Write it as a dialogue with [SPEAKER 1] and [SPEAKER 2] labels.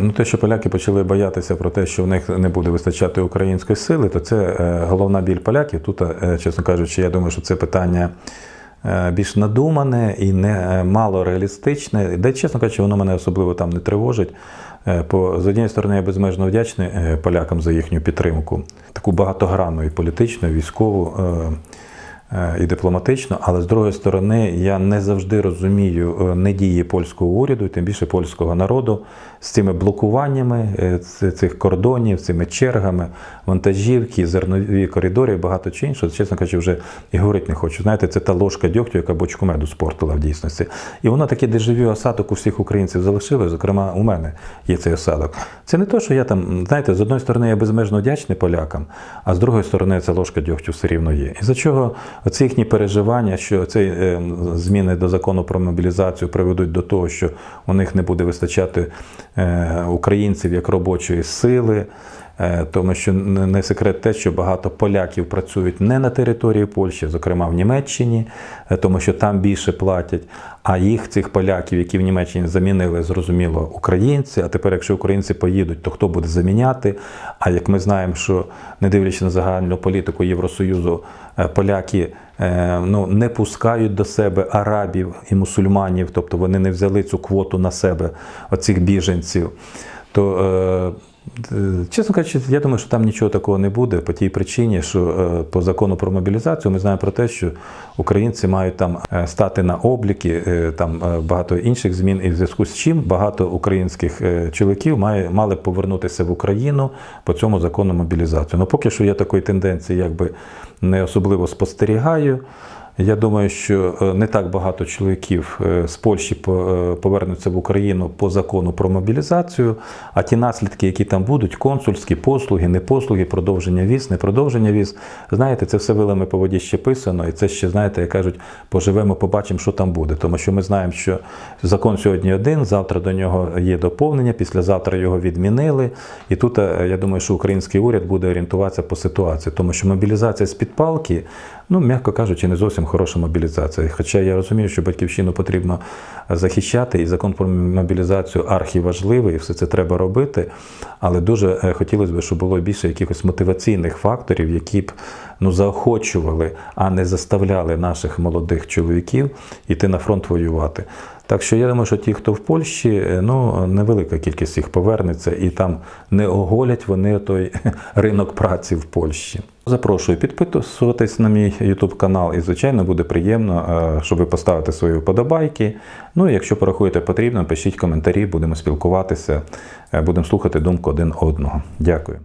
[SPEAKER 1] Ну, те, що поляки почали боятися про те, що в них не буде вистачати української сили, то це е, головна біль поляків. Тут, е, чесно кажучи, я думаю, що це питання е, більш надумане і не е, мало реалістичне. Де, чесно кажучи, воно мене особливо там не тривожить. Е, По, з однієї сторони, я безмежно вдячний е, полякам за їхню підтримку, таку багатогранну і політичну, і військову. Е, І дипломатично, але з другої сторони, я не завжди розумію е, недії польського уряду, тим більше польського народу з цими блокуваннями е, цих кордонів, цими чергами, вантажівки, зернові коридори, і багато чи іншого. Чесно кажучи, вже і говорити не хочу. Знаєте, це та ложка дьогтю, яка бочку меду спортила в дійсності. І воно таке дежавю осадок у всіх українців залишило. Зокрема, у мене є цей осадок. Це не те, що я там, знаєте, з одної сторони я безмежно вдячний полякам, а з другої сторони ця ложка дьогтю все рівно є. І за чого оці їхні переживання, що ці е, зміни до закону про мобілізацію приведуть до того, що у них не буде вистачати е, українців як робочої сили. Е, Тому що не секрет те, що багато поляків працюють не на території Польщі, зокрема в Німеччині, е, тому що там більше платять. А їх цих поляків, які в Німеччині замінили, зрозуміло, українці. А тепер, якщо українці поїдуть, то хто буде заміняти? А як ми знаємо, що не дивлячись на загальну політику Євросоюзу, е, поляки ну, не пускають до себе арабів і мусульманів, тобто вони не взяли цю квоту на себе, оцих біженців. То Чесно кажучи, я думаю, що там нічого такого не буде по тій причині, що е, по закону про мобілізацію ми знаємо про те, що українці мають там е, стати на обліки, е, там е, багато інших змін, і в зв'язку з чим багато українських е, чоловіків має, мали повернутися в Україну по цьому закону мобілізації. Ну поки що я такої тенденції якби не особливо спостерігаю. Я думаю, що е, не так багато чоловіків е, з Польщі по- е, повернуться в Україну по закону про мобілізацію, а ті наслідки, які там будуть, консульські послуги, не послуги, продовження віз, не продовження віз, знаєте, це все вилами по воді ще писано, і це ще, знаєте, як кажуть, поживемо, побачимо, що там буде. Тому що ми знаємо, що закон сьогодні один, завтра до нього є доповнення, післязавтра його відмінили. І тут я думаю, що український уряд буде орієнтуватися по ситуації, тому що мобілізація з під палки, ну м'яко кажучи, не зовсім хороша мобілізація. Хоча я розумію, що батьківщину потрібно захищати, і закон про мобілізацію архіважливий, і все це треба робити. Але дуже е, хотілося б, щоб було більше якихось мотиваційних факторів, які б ну, заохочували, а не заставляли наших молодих чоловіків йти на фронт воювати. Так що я думаю, що ті, хто в Польщі, е, ну невелика кількість їх повернеться, і там не оголять вони той ринок праці в Польщі. Запрошую підписуватись на мій YouTube канал, і звичайно буде приємно, е, щоб ви поставите свої вподобайки. Ну і якщо порахуєте потрібно, пишіть коментарі, будемо спілкуватися, е, будемо слухати думку один одного. Дякую.